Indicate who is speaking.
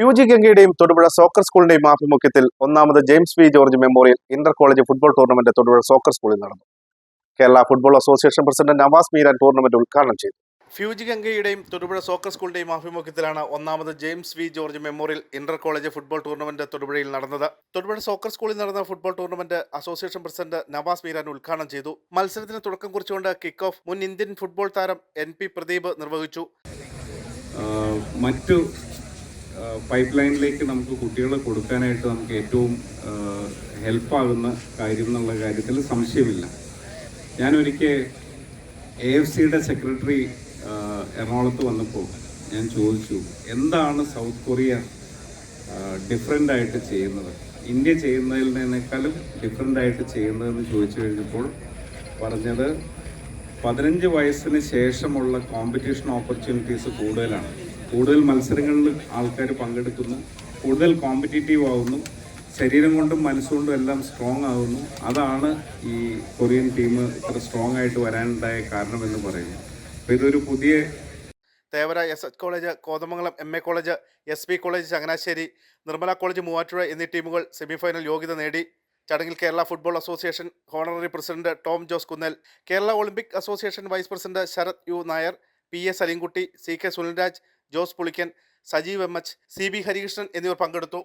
Speaker 1: U G ഗംഗയുടെയും Thodupuzha soccer സ്കൂളിന്റെയും ആഭിമുഖ്യത്തിൽ ഒന്നാമത് James V George memorial inter college football tournament Thodupuzha soccer സ്കൂളിൽ നടന്നു. Kerala football association president Navas Meeran tournament ഉദ്ഘാടനം ചെയ്തു. ഫ്യൂജി ഗംഗയുടെയും തൊടുപുഴ സോക്കർ സ്കൂളിന്റെയും ആഭിമുഖ്യത്തിലാണ് ഒന്നാമത് James V George memorial inter college football tournament തൊടുപുഴയിൽ നടന്നത്. തൊടുപുഴ സോക്കർ സ്കൂളിൽ നടന്ന football tournament association president Navas Meeran ഉദ്ഘാടനം ചെയ്തു. മത്സരത്തിന് തുടക്കം കുറിച്ചുകൊണ്ട് കിക്ക് ഓഫ് മുൻ ഇന്ത്യൻ ഫുട്ബോൾ താരം എൻ പി പ്രദീപ് നിർവഹിച്ചു.
Speaker 2: മറ്റു പൈപ്പ് ലൈനിലേക്ക് നമുക്ക് കുട്ടികളെ കൊടുക്കാനായിട്ട് നമുക്ക് ഏറ്റവും ഹെൽപ്പാകുന്ന കാര്യം എന്നുള്ള കാര്യത്തിൽ സംശയമില്ല. ഞാനൊരിക്കൽ എ എഫ് സിയുടെ സെക്രട്ടറി എറണാകുളത്ത് വന്നപ്പോൾ ഞാൻ ചോദിച്ചു എന്താണ് സൗത്ത് കൊറിയ ഡിഫറെന്റ് ആയിട്ട് ചെയ്യുന്നത്? ഇന്ത്യ ചെയ്യുന്നതിൽ നിന്നേക്കാളും ഡിഫറെന്റ് ആയിട്ട് ചെയ്യുന്നതെന്ന് ചോദിച്ചു കഴിഞ്ഞപ്പോൾ പറഞ്ഞത് പതിനഞ്ച് വയസ്സിന് ശേഷമുള്ള കോമ്പറ്റീഷൻ ഓപ്പർച്യൂണിറ്റീസ് കൂടുതലാണ്. കൂടുതൽ മത്സരങ്ങളിൽ ആൾക്കാർ പങ്കെടുക്കുന്നു. കൂടുതൽ കോമ്പറ്റീറ്റീവ് ആവുന്നു. ശരീരം കൊണ്ടും മനസ്സുകൊണ്ടും എല്ലാം സ്ട്രോങ് ആകുന്നു അതാണ് ഈ കൊറിയൻ ടീം ഇത്ര സ്ട്രോങ് ആയിട്ട് വരാനുണ്ടായ കാരണമെന്ന് പറയുന്നു അപ്പോൾ ഇതൊരു പുതിയ
Speaker 1: Thevara S H college Kothamangalam M A college S P college Changanassery Nirmala college Muvattupuzha എന്നീ ടീമുകൾ സെമിഫൈനൽ യോഗ്യത നേടി. ചടങ്ങിൽ Kerala football association honorary president Tom Jose Kunnel Kerala Olympic association vice president Sarath U Nair P A Salimkutty C K Sunilraj Jose Pulickan Sajeev M H C B Harikrishnan എന്നിവർ പങ്കെടുത്തു.